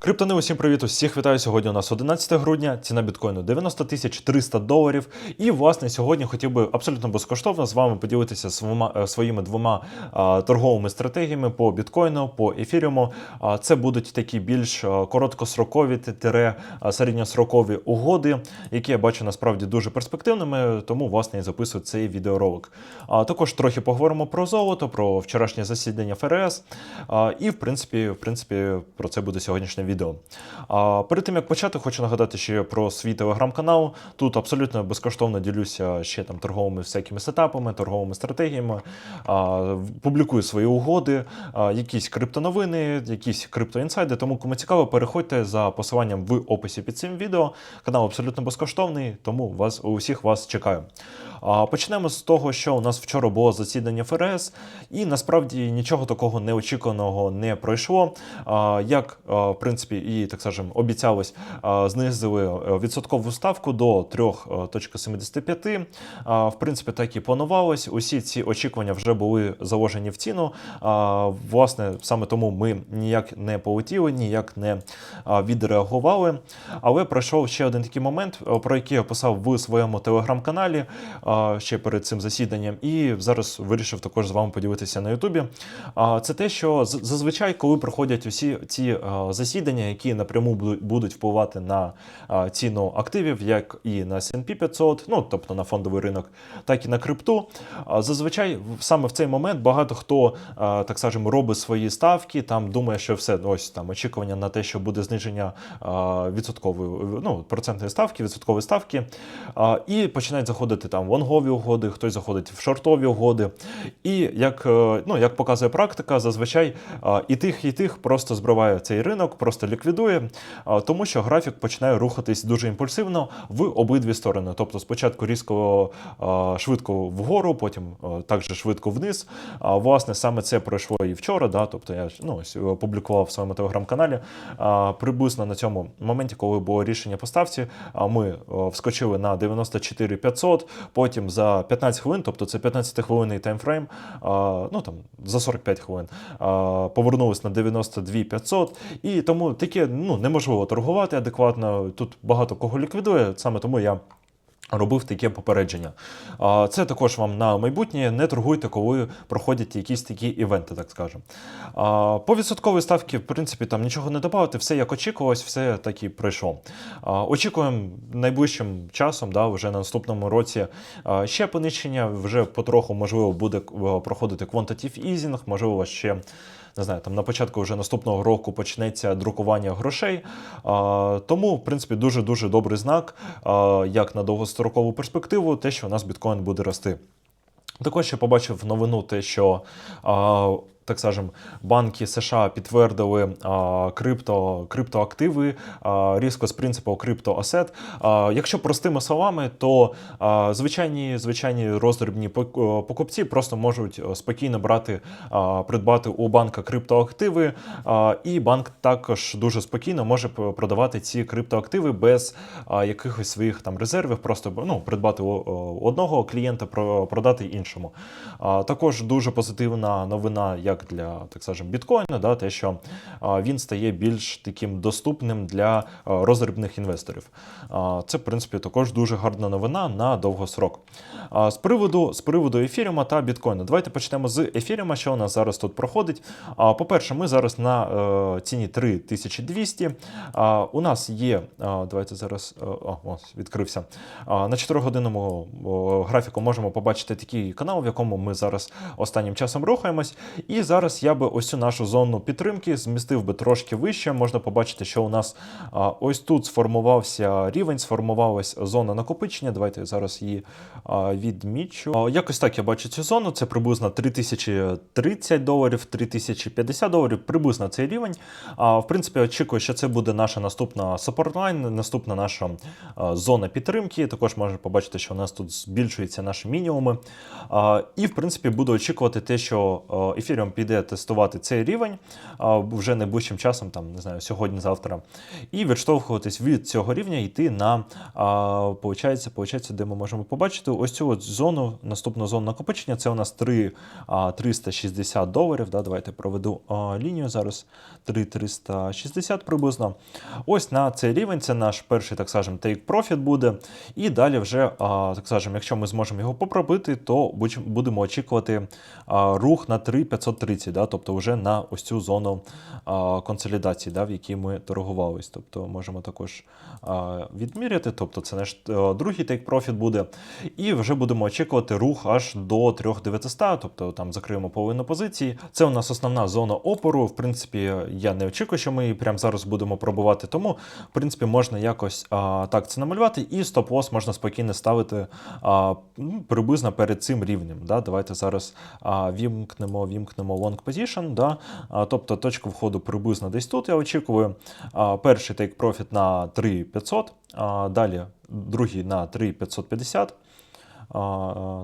Криптони, усім привіт, усіх вітаю. Сьогодні у нас 11 грудня, ціна біткоїну 90 тисяч 300 доларів. І, власне, сьогодні хотів би абсолютно безкоштовно з вами поділитися своїми, е, своїми двома а, торговими стратегіями по біткоїну, по ефіріуму. А, це будуть такі більш а, короткострокові тире а, середньосрокові угоди, які я бачу насправді дуже перспективними, тому, власне, і записую цей відеоролик. А, також трохи поговоримо про золото, про вчорашнє засідання ФРС. А, і, в принципі, в принципі, про це буде сьогоднішнє відео. А перед тим як почати, хочу нагадати ще про свій телеграм-канал. Тут абсолютно безкоштовно ділюся ще там торговими всякими сетапами, торговими стратегіями, а, публікую свої угоди, а, якісь криптоновини, якісь криптоінсайди. Тому кому цікаво, переходьте за посиланням в описі під цим відео. Канал абсолютно безкоштовний, тому вас усіх вас чекаю. Почнемо з того, що у нас вчора було засідання ФРС, і насправді нічого такого неочікуваного не пройшло. Як, в принципі, і так скажемо, обіцялось, знизили е, відсоткову ставку до 3.75. А, В принципі, так і планувалось. Усі ці очікування вже були заложені в ціну. Власне, саме тому ми ніяк не полетіли, ніяк не відреагували. Але пройшов ще один такий момент, е, про який я писав в своєму телеграм-каналі ще перед цим засіданням, і зараз вирішив також з вами поділитися на Ютубі. Це те, що зазвичай, коли проходять усі ці засідання, які напряму будуть впливати на ціну активів, як і на S&P 500, ну тобто на фондовий ринок, так і на крипту. Зазвичай саме в цей момент багато хто, так скажемо, робить свої ставки, там думає, що все ось там очікування на те, що буде зниження відсоткової ну, процентної ставки, відсоткової ставки, і починають заходити там в лонгові угоди, хтось заходить в шортові угоди. І як, е, ну, як показує практика, зазвичай і тих, і тих просто збриває цей ринок, просто ліквідує, тому що графік починає рухатись дуже імпульсивно в обидві сторони. Тобто спочатку різко швидко вгору, потім також швидко вниз. Власне, саме це пройшло і вчора. Да? Тобто я ну, е, в своєму телеграм-каналі. Приблизно на цьому моменті, коли було рішення по ставці, ми вскочили на 94 500, потім за 15 хвилин, тобто це 15-хвилинний таймфрейм, ну там за 45 хвилин, повернулись на 92 500, і тому таке ну, неможливо торгувати адекватно. Тут багато кого ліквідує, саме тому я. Робив таке попередження. Це також вам на майбутнє. Не торгуйте, коли проходять якісь такі івенти, так скажемо. По відсотковій ставці, в принципі, там нічого не додати, все як очікувалось, все так і пройшло. Очікуємо найближчим часом, да, вже на наступному році ще понищення, вже потроху, можливо, буде е, проходити quantitative easing, можливо, ще. Не знаю, там на початку вже наступного року почнеться друкування грошей. Тому, в принципі, дуже дуже добрий знак, як на довгострокову перспективу, те, що у нас біткоін буде рости. Також я побачив новину, те, що так скажем, банки США підтвердили а, крипто, криптоактиви а, різко з принципу криптоасет. А, якщо простими словами, то а, звичайні, звичайні роздрібні покупці просто можуть е, спокійно брати, а, придбати у банка криптоактиви, а, і банк також дуже спокійно може продавати ці криптоактиви без а, якихось своїх там резервів, просто ну, придбати одного клієнта, про- продати іншому. А, також дуже позитивна новина, як для так скажемо, біткоїна, да, те, що він стає більш таким доступним для а, роздрібних інвесторів. Це, в принципі, також дуже гарна новина на довгосрок. З приводу з приводу ефіріума та біткоїна. Давайте почнемо з ефіріума, що у нас зараз тут проходить. По-перше, ми зараз на е, ціні 3200. У нас є, давайте зараз е, о, ось, відкрився. На 4-годинному графіку можемо побачити такий канал, в якому ми зараз останнім часом рухаємось. І зараз я би ось цю нашу зону підтримки змістив би трошки вище. Можна побачити, що у нас ось тут сформувався рівень, сформувалась зона накопичення. Давайте я зараз її відмічу. Якось так я бачу цю зону. Це приблизно 3030 доларів, 3050 доларів, приблизно цей рівень. В принципі, очікую, що це буде наша наступна support наступна наша зона підтримки. Також можна побачити, що у нас тут збільшуються наші мінімуми. І, в принципі, буду очікувати те, що Ethereum піде тестувати цей рівень вже найближчим часом, там не знаю, сьогодні-завтра, і відштовхуватись від цього рівня, йти на получається, получається, де ми можемо побачити ось цю от зону, наступну зону накопичення. Це у нас 3, а, 360 доларів. Да, давайте проведу лінію зараз. 3,360 приблизно. Ось на цей рівень це наш перший, так скажемо, take profit буде. І далі вже, так скажемо, якщо ми зможемо його попробити, то будемо очікувати рух на 3,530, да, тобто вже на ось цю зону а, консолідації, да, в якій ми торгувались. Тобто можемо також а, відміряти, тобто це наш е, другий profit буде. І вже будемо очікувати рух аж до 3900, тобто там закриємо половину позиції. Це у нас основна зона опору. В принципі, я не очікую, що ми її прямо зараз будемо пробувати. Тому, в принципі, можна якось а, так це намалювати, і стоп-лосс можна спокійно ставити а, ну, приблизно перед цим рівнем. Да? Давайте зараз а, вімкнемо, вімкнемо long position, да? тобто точку входу приблизно десь тут. Я очікую. Перший take profit на 3500, далі другий на 3550.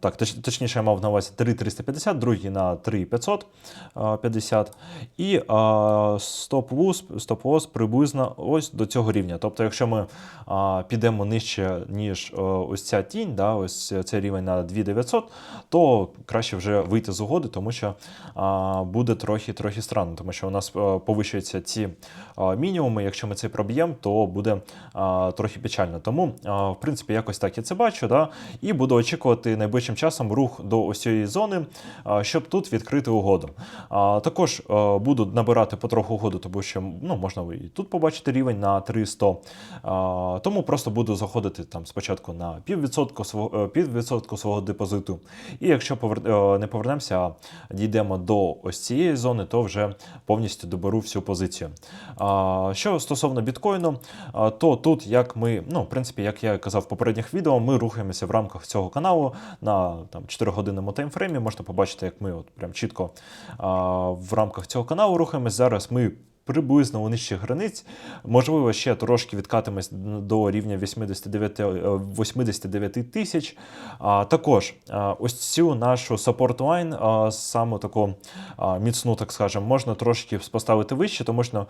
Так, точ, точніше, я мав на увазі 3,350, другий на 3,550. І а, стоп-лосс стоп приблизно ось до цього рівня. Тобто, якщо ми підемо нижче, ніж а, ось ця тінь, да, ось цей рівень на 2900, то краще вже вийти з угоди, тому що буде трохи, трохи странно, тому що у нас а, повищуються ці мінімуми. Якщо ми це проб'ємо, то буде трохи печально. Тому, в принципі, якось так я це бачу. Да, і буду очікувати найближчим часом рух до ось цієї зони, щоб тут відкрити угоду. Також буду набирати потроху угоду, тому що ну, можна і тут побачити рівень на 300. Тому просто буду заходити там спочатку на піввідсотку свого, е, піввідсотку свого депозиту. І якщо е, не повернемося, а дійдемо до ось цієї зони, то вже повністю доберу всю позицію. Що стосовно біткоїну, то тут, як ми, ну, в принципі, як я казав в попередніх відео, ми рухаємося в рамках цього каналу на там 4-годинному таймфреймі. Можна побачити, як ми от прям чітко а, в рамках цього каналу рухаємось. Зараз ми. Приблизно у нижчих границь, можливо, ще трошки відкатимось до рівня 89, е, 89 тисяч. Також ось цю нашу line, а, саме таку міцну, так скажемо, можна трошки поставити вище, тому що,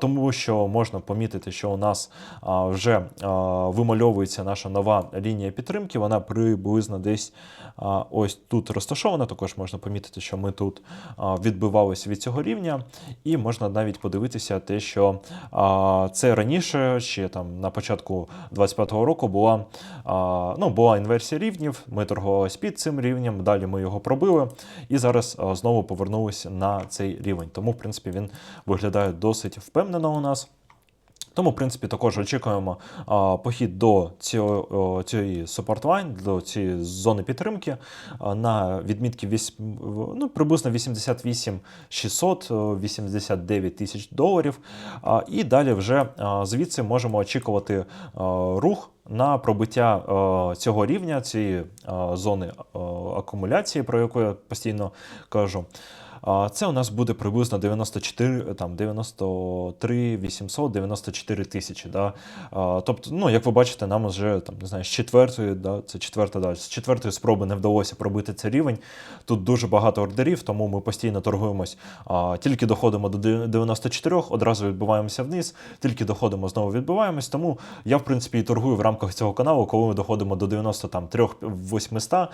тому що можна помітити, що у нас вже вимальовується наша нова лінія підтримки. Вона приблизно десь ось тут розташована. Також можна помітити, що ми тут відбивалися від цього рівня, і можна навіть подивитися те, що а, це раніше, ще там на початку 25-го року була, а, ну, була інверсія рівнів. Ми торгувалися під цим рівнем, далі ми його пробили, і зараз а, знову повернулися на цей рівень. Тому, в принципі, він виглядає досить впевнено у нас. Тому, в принципі, також очікуємо а, похід до цього, цієї line, до цієї зони підтримки а, на відмітки вісь, ну, приблизно 88 600, 89 тисяч доларів. А, і далі вже а, звідси можемо очікувати а, рух. На пробиття е, цього рівня, цієї е, зони е, акумуляції, про яку я постійно кажу. Це у нас буде приблизно 94, там 93 800, 94 тисячі. Да? Тобто, ну, як ви бачите, нам вже там, не знаю, з четвертої, да, це четверта, да, з четвертої спроби не вдалося пробити цей рівень. Тут дуже багато ордерів, тому ми постійно торгуємось. Тільки доходимо до 94, одразу відбиваємося вниз, тільки доходимо, знову відбиваємось. Тому я, в принципі, і торгую в рамках цього каналу, коли ми доходимо до 93 800,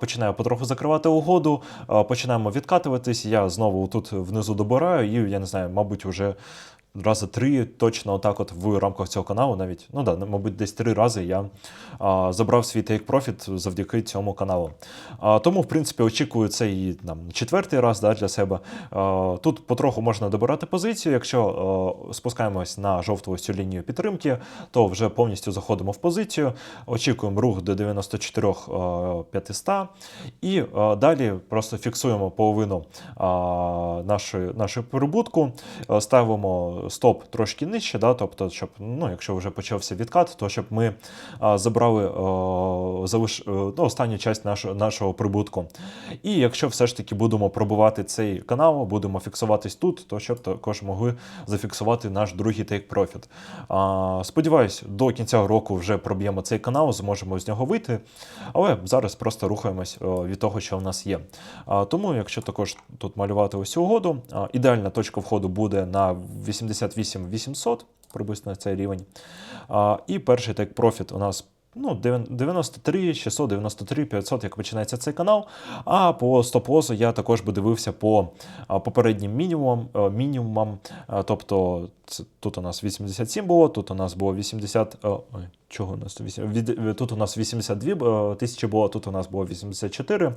починаю потроху закривати угоду, починаємо відкатуватись. Я знову тут внизу добираю, і я не знаю, мабуть, вже рази три точно отак от в рамках цього каналу навіть, ну да, мабуть, десь три рази я а, забрав свій profit завдяки цьому каналу. А, тому, в принципі, очікую цей там, четвертий раз да, для себе. А, тут потроху можна добирати позицію. Якщо а, спускаємось на жовту ось цю лінію підтримки, то вже повністю заходимо в позицію, очікуємо рух до 94 500 і а, далі просто фіксуємо половину а, нашої, нашої прибутку, ставимо стоп трошки нижче, да, тобто, щоб, ну, якщо вже почався відкат, то щоб ми а, забрали а, залиш, е, ну, останню часть нашого, нашого прибутку. І якщо все ж таки будемо пробувати цей канал, будемо фіксуватись тут, то щоб також могли зафіксувати наш другий. А, сподіваюсь, до кінця року вже проб'ємо цей канал, зможемо з нього вийти. Але зараз просто рухаємось від того, що в нас є. Тому, якщо також тут малювати ось цю угоду, ідеальна точка входу буде на 88 800, приблизно цей рівень. А, і перший take profit у нас ну, 93, 693, 500, як починається цей канал. А по стоп-лосу я також би дивився по попереднім мінімумам, е, мінімумам. Тобто це, тут у нас 87 було, тут у нас було 80. е, Ой, чого у нас тут 8? Від, тут у нас 82 е, тисячі було, тут у нас було 84.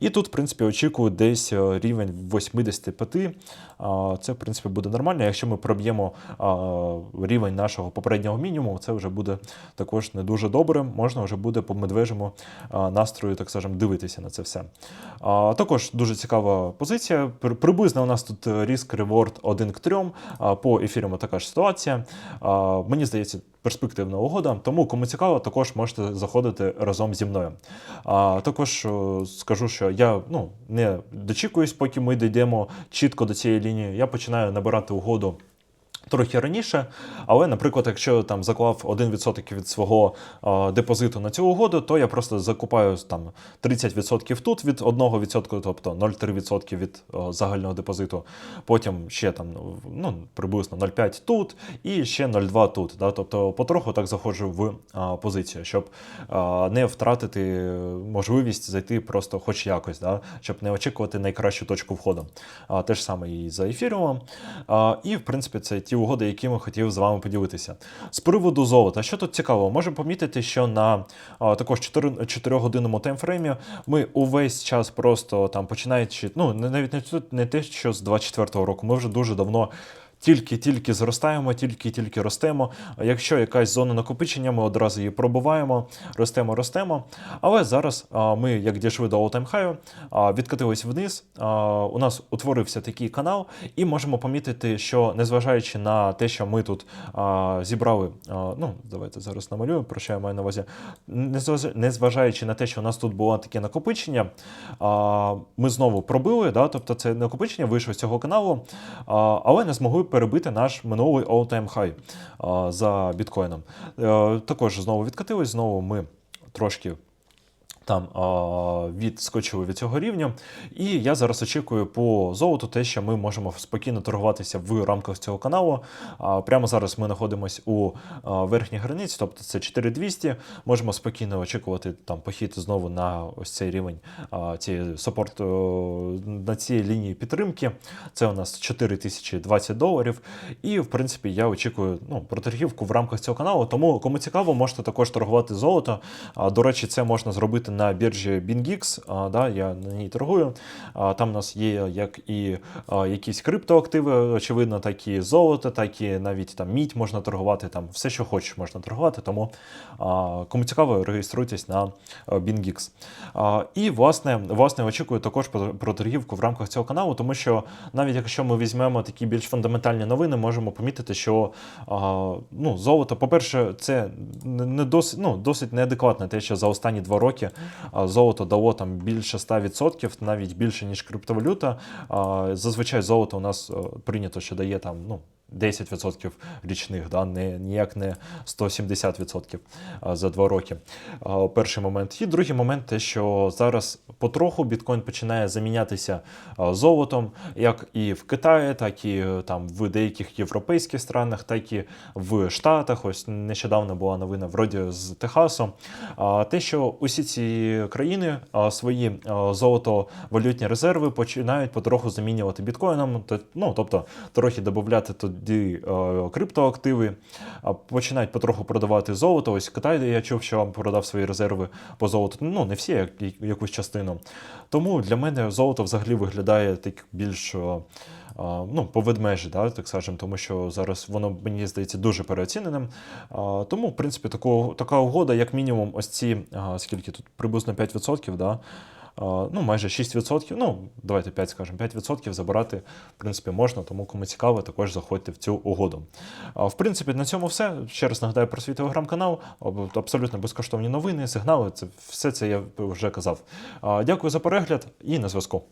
І тут, в принципі, очікую десь е, рівень 85. Це, в принципі, буде нормально. Якщо ми проб'ємо рівень нашого попереднього мінімуму, це вже буде також не дуже добре. Можна вже буде по медвежому настрою, так скажемо, дивитися на це все. Також дуже цікава позиція. При- Приблизно у нас тут риск реворд 1 к 3. А, По ефірам така ж ситуація. Мені здається, перспективна угода. Тому, кому цікаво, також можете заходити разом зі мною. А також скажу, що я ну, не дочікуюсь, поки ми дійдемо чітко до цієї лінії. Я починаю набирати угоду. Трохи раніше, але, наприклад, якщо там заклав 1% від свого е, депозиту на цю угоду, то я просто закупаю там 30% тут від 1%, тобто 0,3% від е, загального депозиту. Потім ще там ну, приблизно 0,5 тут і ще 0,2 тут. Да? Тобто потроху так заходжу в е, позицію, щоб е, не втратити можливість зайти просто хоч якось, да? щоб не очікувати найкращу точку входу. А, те ж саме і за ефіріумом. А, і, в принципі, це ті угоди, якими хотів з вами поділитися. З приводу золота, що тут цікаво, можемо помітити, що на а, також 4, годинному таймфреймі ми увесь час просто там починаючи, ну навіть не те, що з 24-го року, ми вже дуже давно. Тільки-тільки зростаємо, тільки-тільки ростемо. Якщо якась зона накопичення, ми одразу її пробуваємо, ростемо, ростемо. Але зараз ми, як дійшли до all-time high, відкатились вниз. У нас утворився такий канал, і можемо помітити, що незважаючи на те, що ми тут зібрали, ну давайте зараз намалюємо, про що я маю на увазі. Незважаючи на те, що у нас тут було таке накопичення, ми знову пробили, да, тобто це накопичення вийшло з цього каналу, але не змогли перебити наш минулий all-time high за біткоїном. Е, Також знову відкатились, знову ми трошки там відскочили від цього рівня. І я зараз очікую по золоту те, що ми можемо спокійно торгуватися в рамках цього каналу. Прямо зараз ми знаходимося у верхній границі, тобто це 4200. Можемо спокійно очікувати там похід знову на ось цей рівень цієї супорт на цій лінії підтримки. Це у нас 4020 доларів. І в принципі я очікую ну, про торгівку в рамках цього каналу. Тому кому цікаво, можете також торгувати золото. До речі, це можна зробити на біржі BingX. Да, я на ній торгую. Там у нас є як і якісь криптоактиви, очевидно, так і золото, так і навіть там мідь можна торгувати, там все, що хочеш, можна торгувати. Тому кому цікаво, реєструйтесь на а, BingX. І власне, власне, очікую також про торгівку в рамках цього каналу, тому що навіть якщо ми візьмемо такі більш фундаментальні новини, можемо помітити, що ну, золото, по-перше, це не досить, ну, досить неадекватне те, що за останні два роки золото дало там більше 100%, навіть більше, ніж криптовалюта. Зазвичай золото у нас е, прийнято, що дає там, ну. 10% річних, да, не, ніяк не 170% за два роки. Перший момент. І другий момент, те, що зараз потроху біткоін починає замінятися золотом, як і в Китаї, так і е, там в деяких європейських странах, так і в Штатах. Ось нещодавно була новина вроді з Техасу. Те, що усі ці країни свої золото-валютні резерви починають потроху замінювати біткоїном, ну, тобто трохи додати тоді е, криптоактиви, починають потроху продавати золото. Ось Китай, я чув, що продав свої резерви по золоту. Ну, не всі, як якусь частину. Тому для мене золото взагалі виглядає так більш. е, Ну, по ведмежі, да, так скажемо, тому що зараз воно мені здається дуже переоціненим. Тому, в принципі, таку, така угода, як мінімум, ось ці, скільки тут приблизно 5%, да, ну, майже 6%, ну, давайте 5 скажемо, 5% забирати, в принципі, можна, тому кому цікаво, також заходьте в цю угоду. В принципі, на цьому все. Ще раз нагадаю про свій телеграм-канал, абсолютно безкоштовні новини, сигнали, це все це я вже казав. Дякую за перегляд і на зв'язку.